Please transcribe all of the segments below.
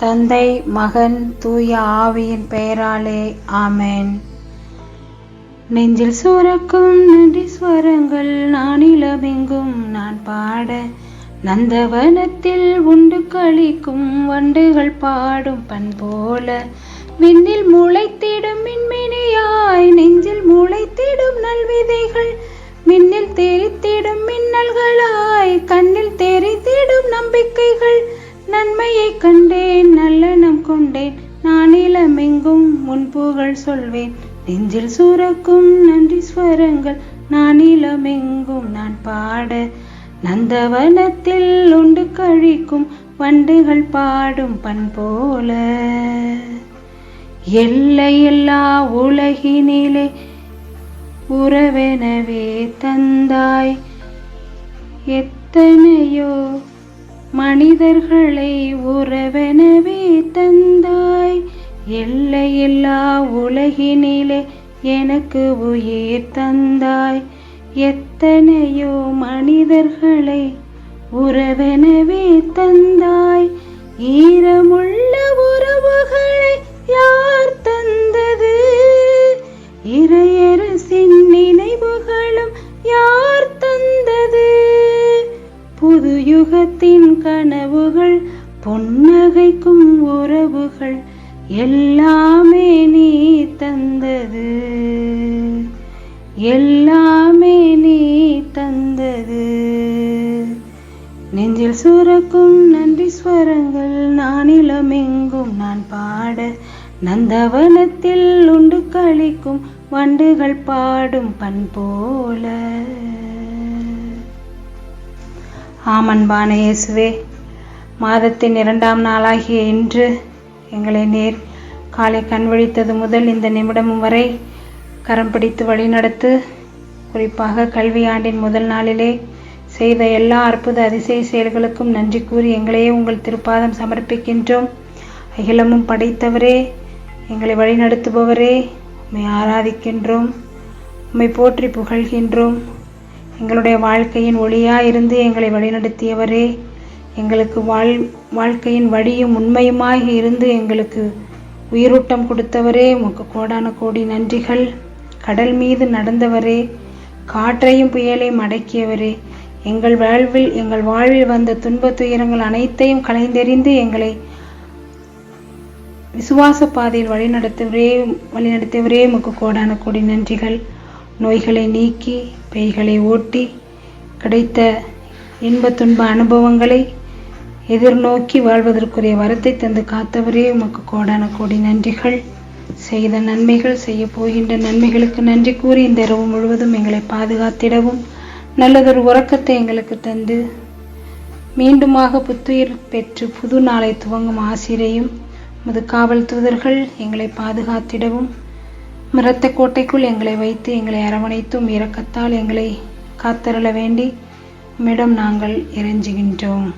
தந்தை மகன் தூய ஆவியின் பெயராலே ஆமேன். நெஞ்சில் சுரக்கும் நன்றி ஸ்வரங்கள் நானிலமெங்கும் நான் பாட நந்தவனத்தில் உண்டு கழிக்கும் வண்டுகள் பாடும் பண்போல விண்ணில் முளை புகழ் சொல்வேன். நெஞ்சில் சுரக்கும் நன்றி ஸ்வரங்கள் நானிலமெங்கும் நான் பாட. நந்தவனத்தில் உண்டு கழிக்கும் வண்டுகள் பாடும் பண்போல எல்லையில்லா உலகினிலே உறவெனவே தந்தாய். எத்தனையோ மனிதர்களை உறவெனவே தந்தாய் எல்லா உலகினிலே எனக்கு உயிர் தந்தாய். எத்தனையோ மனிதர்களை உறவெனவே தந்தாய். ஈரமுள்ள உறவுகளை யார் தந்தது? இறையரசின் நினைவுகளும் யார் தந்தது? புது யுகத்தின் கனவுகள் பொன்னகைக்கும் உறவுகள் எல்லாமே பாட நந்தவனத்தில் உண்டு கழிக்கும் வண்டுகள் பாடும் பண்போல ஆமன்பான இயேசுவே மாதத்தின் இரண்டாம் நாளாகிய இன்று எங்களை நேர் காலை கண்வழித்தது முதல் இந்த நிமிடமும் வரை கரம் பிடித்து வழிநடத்து குறிப்பாக கல்வியாண்டின் முதல் நாளிலே செய்த எல்லா அற்புத அதிசய செயல்களுக்கும் நன்றி கூறி எங்களையே உங்கள் திருப்பாதம் சமர்ப்பிக்கின்றோம். அகிலமும் படைத்தவரே எங்களை வழிநடத்துபவரே உம்மை ஆராதிக்கின்றோம் உம்மை போற்றி புகழ்கின்றோம். எங்களுடைய வாழ்க்கையின் ஒளியாக இருந்து எங்களை வழிநடத்தியவரே எங்களுக்கு வாழ் வாழ்க்கையின் வழியும் உண்மையுமாக இருந்து எங்களுக்கு உயிரூட்டம் கொடுத்தவரே உமக்கு கோடான கோடி நன்றிகள். கடல் மீது நடந்தவரே காற்றையும் புயலையும் அடக்கியவரே எங்கள் வாழ்வில் எங்கள் வாழ்வில் வந்த துன்ப துயரங்கள் அனைத்தையும் கலைந்தெறிந்து எங்களை விசுவாச பாதையில் வழிநடத்துவரே வழிநடத்தியவரே உமக்கு கோடான கோடி நன்றிகள். நோய்களை நீக்கி பேய்களை ஓட்டி கிடைத்த இன்ப துன்ப அனுபவங்களை எதிர்நோக்கி வாழ்வதற்குரிய வரத்தை தந்து காத்தவரே உமக்கு கோடான கோடி நன்றிகள். செய்த நன்மைகள் செய்ய போகின்ற நன்மைகளுக்கு நன்றி கூறி இந்த இரவு முழுவதும் எங்களை பாதுகாத்திடவும் நல்லதொரு உறக்கத்தை எங்களுக்கு தந்து மீண்டுமாக புத்துயிர் பெற்று புது நாளை துவங்கும் ஆசிரியையும் மது காவல் தூதர்கள் எங்களை பாதுகாத்திடவும் மிரத்த கோட்டைக்குள் எங்களை வைத்து எங்களை அரவணைத்தும் இரக்கத்தால் எங்களை காத்தருள வேண்டி உம்மிடம் நாங்கள் இறைஞ்சுகின்றோம்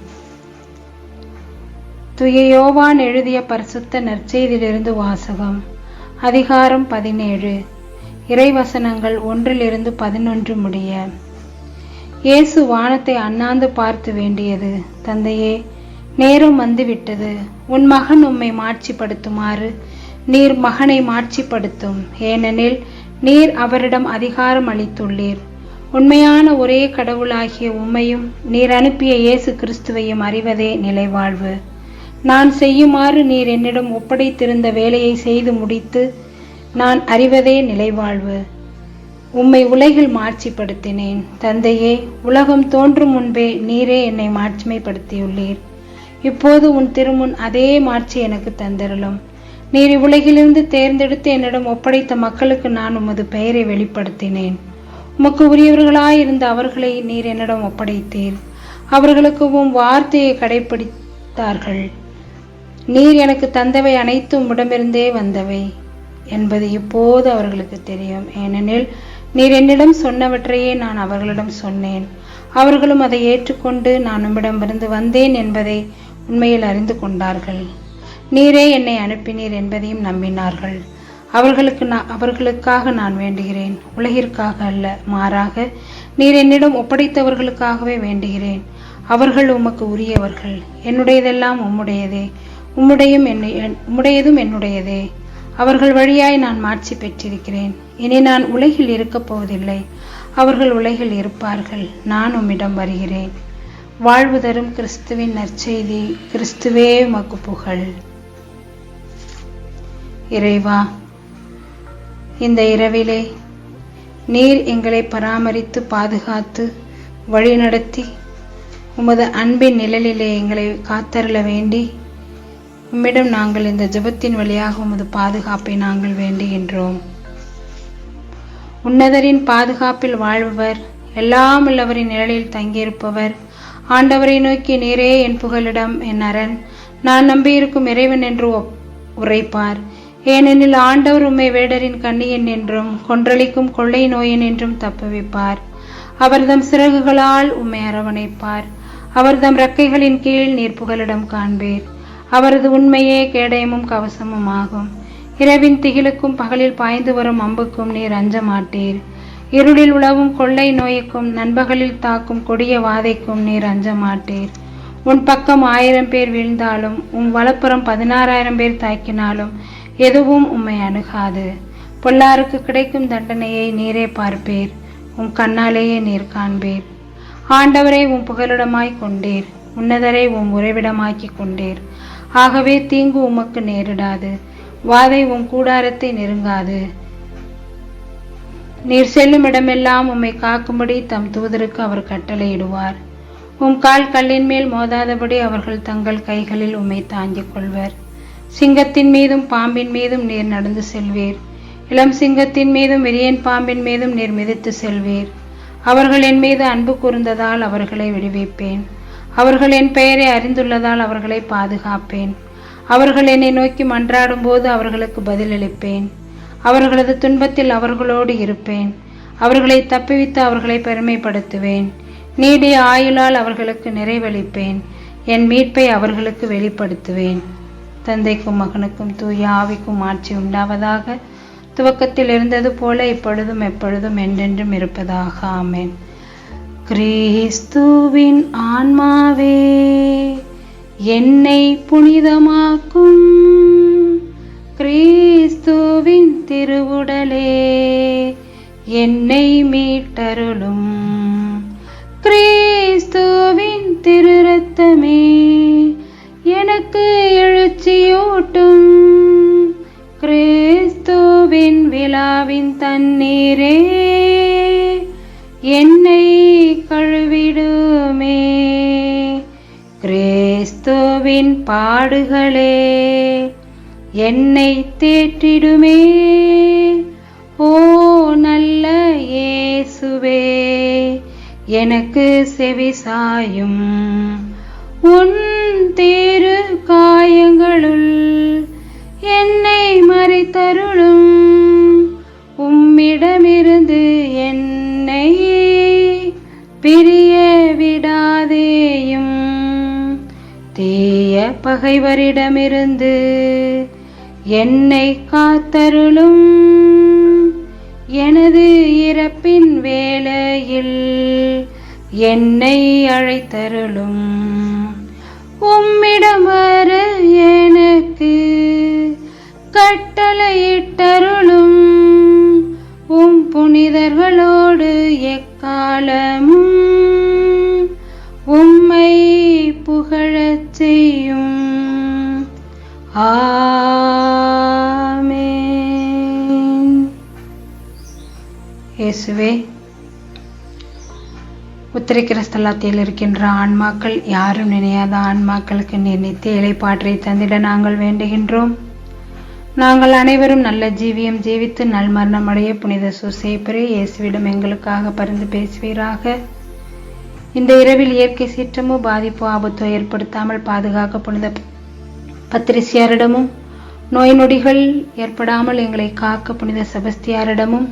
துய யோவான் எழுதிய பரிசுத்த நற்செய்தியிலிருந்து வாசகம் அதிகாரம் பதினேழு. இறைவசனங்கள் ஒன்றிலிருந்து பதினொன்று முடிய இயேசு வானத்தை அண்ணாந்து பார்த்து வேண்டியது தந்தையே நேரம் வந்துவிட்டது. உன் மகன் உம்மை மாட்சிப்படுத்துமாறு. நீர் மகனை மாட்சிப்படுத்தும். ஏனெனில் நீர் அவரிடம் அதிகாரம் அளித்துள்ளீர். உண்மையான ஒரே கடவுளாகிய உம்மையும் நீர் அனுப்பிய இயேசு கிறிஸ்துவையும் அறிவதே நிலைவாழ்வு. நான் செய்யுமாறு நீர் என்னிடம் ஒப்படைத்திருந்த வேலையை செய்து முடித்து நான் அறிவதே நிலைவாழ்வு. உம்மை உலகில் மாட்சிப்படுத்தினேன். தந்தையே உலகம் தோன்றும் முன்பே நீரே என்னை மாட்சிமைப்படுத்தியுள்ளீர். இப்போது உன் திருமுன் அதே மாட்சி எனக்கு தந்திரலும் நீர் இவ்வுலகிலிருந்து தேர்ந்தெடுத்து என்னிடம் ஒப்படைத்த மக்களுக்கு நான் உமது பெயரை வெளிப்படுத்தினேன். உமக்கு உரியவர்களாயிருந்த அவர்களை நீர் என்னிடம் ஒப்படைத்தீர். அவர்களுக்கு உன் வார்த்தையை கடைபிடித்தார்கள் நீர் எனக்கு தந்தவை அனைத்தும் உடமிருந்தே வந்தவை என்பது இப்போது அவர்களுக்கு தெரியும். ஏனெனில் நீர் என்னிடம் சொன்னவற்றையே நான் அவர்களிடம் சொன்னேன். அவர்களும் அதை ஏற்றுக்கொண்டு நான் உம்மிடமிருந்து வந்தேன் என்பதை உண்மையில் அறிந்து கொண்டார்கள். நீரே என்னை அனுப்பினீர் என்பதையும் நம்பினார்கள். அவர்களுக்கு நான் அவர்களுக்காக நான் வேண்டுகிறேன். உலகிற்காக அல்ல மாறாக நீர் என்னிடம் ஒப்படைத்தவர்களுக்காகவே வேண்டுகிறேன். அவர்கள் உமக்கு உரியவர்கள். என்னுடையதெல்லாம் உம்முடையதே. உம்முடையும் என்னை- உம்முடையதும் என்னுடையதே. அவர்கள் வழியாய் நான் மாட்சி பெற்றிருக்கிறேன். இனி நான் உலகில் இருக்கப் போவதில்லை அவர்கள் உலகில் இருப்பார்கள். நான் உம்மிடம் வருகிறேன். வாழ்வு தரும் கிறிஸ்துவின் நற்செய்தி கிறிஸ்துவே உமக்கு புகழ். இறைவா இந்த இரவிலே நீர் எங்களை பராமரித்து பாதுகாத்து வழிநடத்தி உமது அன்பின் நிழலிலே எங்களை காத்தருள வேண்டி உம்மிடம் நாங்கள் இந்த ஜபத்தின் வழியாக உமது பாதுகாப்பை நாங்கள் வேண்டுகின்றோம் உன்னதரின் பாதுகாப்பில் வாழ்பவர் எல்லாம் உள்ளவரின் நிழலில் தங்கியிருப்பவர் ஆண்டவரை நோக்கி நீரே என் புகலிடம் என் அரண் நான் நம்பியிருக்கும் இறைவன் என்று ஒப்- உரைப்பார். ஏனெனில் ஆண்டவர் உம்மை வேடரின் கண்ணியன் என்றும் கொன்றளிக்கும் கொள்ளை நோயன் என்றும் தப்புவிப்பார். அவர்தம் சிறகுகளால் உம்மை அரவணைப்பார். அவர்தம் ரக்கைகளின் கீழ் நீர் புகலிடம் காண்பீர். அவரது உண்மையே கேடயமும் கவசமும் ஆகும் இரவின் திகிலுக்கும் பகலில் பாய்ந்து வரும் அம்புக்கும் நீர் அஞ்ச மாட்டீர் இருளில் உழவும் கொள்ளை நோய்க்கும் நண்பகலில் தாக்கும் கொடிய வாதைக்கும் நீர் அஞ்ச மாட்டீர் உன் பக்கம் ஆயிரம் பேர் வீழ்ந்தாலும் உன் வலப்புறம் பதினாறாயிரம் பேர் தாக்கினாலும் எதுவும் உம்மை அணுகாது. பொல்லாருக்கு கிடைக்கும் தண்டனையை நீரே பார்ப்பீர். உன் கண்ணாலேயே நீர் காண்பீர். ஆண்டவரை உன் புகலிடமாய் கொண்டீர். உன்னதரை உன் உறைவிடமாக்கி கொண்டீர். ஆகவே தீங்கு உமக்கு நேரிடாது. வாதை உன் கூடாரத்தை நெருங்காது. நீர் செல்லும் இடமெல்லாம் உம்மை காக்கும்படி தம் தூதருக்கு அவர் கட்டளையிடுவார். உம் கால் கல்லின் மேல் மோதாதபடி அவர்கள் தங்கள் கைகளில் உம்மை தாங்கிக் கொள்வர். சிங்கத்தின் மீதும் பாம்பின் மீதும் நீர் நடந்து செல்வீர். இளம் சிங்கத்தின் மீதும் விரியன் பாம்பின் மீதும் நீர் மிதித்து செல்வீர். அவர்கள் என் மீது அன்பு கூர்ந்ததால் அவர்களை விடுவிப்பேன். அவர்கள் என் பெயரை அறிந்துள்ளதால் அவர்களை பாதுகாப்பேன். அவர்கள் என்னை நோக்கி மன்றாடும் போது அவர்களுக்கு பதிலளிப்பேன். அவர்களது துன்பத்தில் அவர்களோடு இருப்பேன். அவர்களை தப்புவித்து அவர்களை பெருமைப்படுத்துவேன். நீடிய ஆயுளால் அவர்களுக்கு நிறைவளிப்பேன். என் மீட்பை அவர்களுக்கு வெளிப்படுத்துவேன். தந்தைக்கும் மகனுக்கும் தூய ஆவிக்கும் ஆட்சி உண்டாவதாக துவக்கத்தில் இருந்தது போல இப்பொழுதும் எப்பொழுதும் என்றென்றும் இருப்பதாக. ஆமேன். கிறிஸ்துவின் ஆன்மாவே என்னை புனிதமாக்கும். என்னை மீட்டருளும். கிறிஸ்துவின் திருரத்தமே எனக்கு எழுச்சியூட்டும். கிறிஸ்துவின் விழாவின் தண்ணீரே என்னை கழுவிடுமே. கிறிஸ்துவின் பாடுகளே என்னை தேற்றிடுமே. எனக்கு செவிசாயும் உன் தேரு காயங்களுள் என்னை மறைத்தருளும். உம்மிடமிருந்து என்னை பிரிய விடாதேயும். தீய பகைவரிடமிருந்து என்னை காத்தருளும். எனது இறப்பின் வேளையில் என்னை அழைத்தருளும். உம்மிடம் வர எனக்கு கட்டளையிட்டருளும். உம் புனிதர்களோடு எக்காலமும் உம்மை புகழச் செய்யும். ஆ இயேசுவே உத்திரிக்கிற ஸ்தலத்தில் இருக்கின்ற ஆன்மாக்கள் யாரும் நினையாத ஆன்மாக்களுக்கு நினைத்து இலைப்பாற்றை தந்திட நாங்கள் வேண்டுகின்றோம். நாங்கள் அனைவரும் நல்ல ஜீவியம் ஜீவித்து நல் மரணமடைய புனித சுசேப்பரே இயேசுவிடம் எங்களுக்காக பரிந்து பேசுவீராக. இந்த இரவில் இயற்கை சீற்றமோ பாதிப்போ ஆபத்தோ ஏற்படுத்தாமல் பாதுகாக்க புனித பத்திரிசியாரிடமும் நோய் நொடிகள் ஏற்படாமல் எங்களை காக்க புனித செபஸ்தியாரிடமும்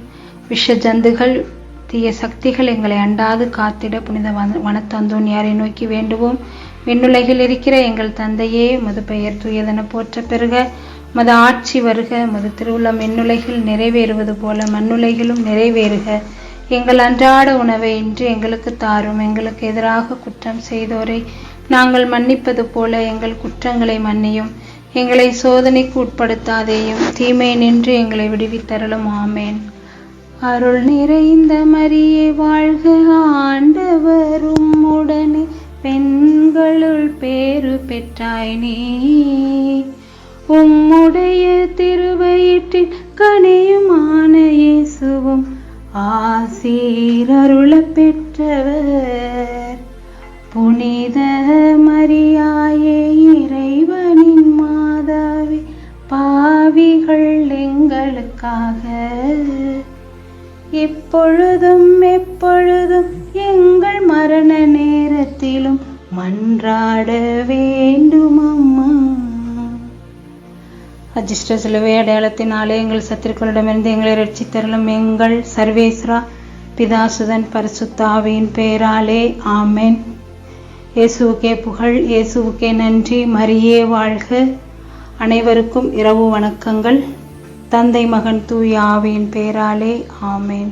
விஷ ஜந்துகள் தீய சக்திகள் எங்களை அண்டாது காத்திட புனித வன- வனத்தந்தோனியாரை நோக்கி வேண்டுவோம்? விண்ணுலகில் இருக்கிற எங்கள் தந்தையே மது பெயர் தூயதென போற்ற பெறுக மது ஆட்சி வருக மது திருவுளம் விண்ணுலகில் நிறைவேறுவது போல மண்ணுலகிலும் நிறைவேறுக. எங்கள் அன்றாட உணவை இன்று எங்களுக்கு தாரும் எங்களுக்கு எதிராக குற்றம் செய்தோரை நாங்கள் மன்னிப்பது போல எங்கள் குற்றங்களை மன்னியும். எங்களை சோதனைக்கு உட்படுத்தாதேயும் தீமை நின்று எங்களை விடுவித்தரலும் ஆமேன். அருள் நிறைந்த மரியே வாழ்க ஆண்டவரும் உடனே பெண்களுள் பேறு பெற்றாய் நீ. உம்முடைய திருவயிற்றில் கனியுமான இயேசுவும் ஆசீரருள பெற்றவர். புனித மரியாயே இறைவனின் மாதாவே பாவிகள் எங்களுக்காக. இப்பொழுதும் எப்பொழுதும் எங்கள் மரண நேரத்திலும் மன்றாட வேண்டும் அம்மா அஜிஷ்ட சிலுவை அடையாளத்தினாலே எங்கள் சத்துருக்களிடமிருந்து எங்களை ரட்சித்தரலும் எங்கள் சர்வேஸ்ரா பிதாசுதன் பரிசுத்தாவின் பெயராலே ஆமென். இயேசுவுக்கே புகழ் இயேசுவுக்கே நன்றி. மரியே வாழ்க. அனைவருக்கும் இரவு வணக்கங்கள். தந்தை மகன் தூய் ஆவியின் பேராலே ஆமேன்.